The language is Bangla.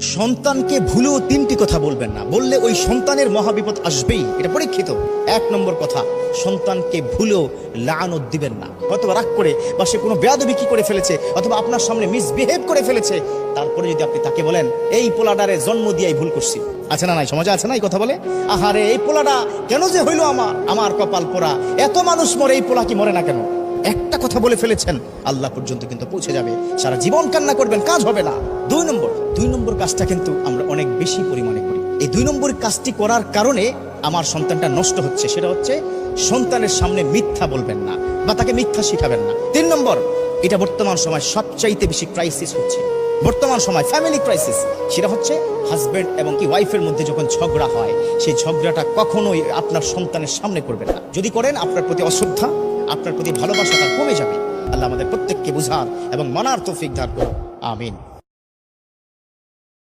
সন্তানকে ভুলেও তিনটি কথা বলবেন না। বললে ওই সন্তানের মহাবিপদ আসবেই। এটা পরীক্ষিত। এক নম্বর কথা, সন্তানকে ভুলেও লানত দিবেন না। হয়তো রাগ করে বা সে কোনো বেয়াদবি কি করে ফেলেছে, অথবা আপনার সামনে মিসবিহেভ করে ফেলেছে, তারপরে যদি আপনি তাকে বলেন, এই পোলাডারে জন্ম দিয়াই ভুল করছি। আছে না নাই? সমাজে আছে না এই কথা বলে? আহারে, এই পোলাটা কেন যে হইল আমার? আমার কপাল পোড়া। এত মানুষ মরে, এই পোলা কি মরে না কেন? একটা কথা বলে ফেলেছেন, আল্লাহ পর্যন্ত কিন্তু পৌঁছে যাবে। সারা জীবন কান্না করবেন, কাজ হবে না। দুই নম্বর কাজটা কিন্তু আমরা অনেক বেশি পরিমাণে করি। এই দুই নম্বর কাজটি করার কারণে আমার সন্তানটা নষ্ট হচ্ছে, সেটা হচ্ছে সন্তানের সামনে মিথ্যা বলবেন না বা তাকে মিথ্যা শিখাবেন না। তিন নম্বর, এটা বর্তমান সময় সবচাইতে বেশি ক্রাইসিস হচ্ছে। বর্তমান সময় ফ্যামিলি ক্রাইসিস সেটা হচ্ছে হাজব্যান্ড এবং কি ওয়াইফের মধ্যে যখন ঝগড়া হয়, সেই ঝগড়াটা কখনোই আপনার সন্তানের সামনে করবেন না। যদি করেন, আপনার প্রতি অশ্রদ্ধা, আপনার প্রতি ভালোবাসাটা কমে যাবে। আল্লাহ আমাদের প্রত্যেককে বুঝার এবং মানার তৌফিক দান করুন। আমিন।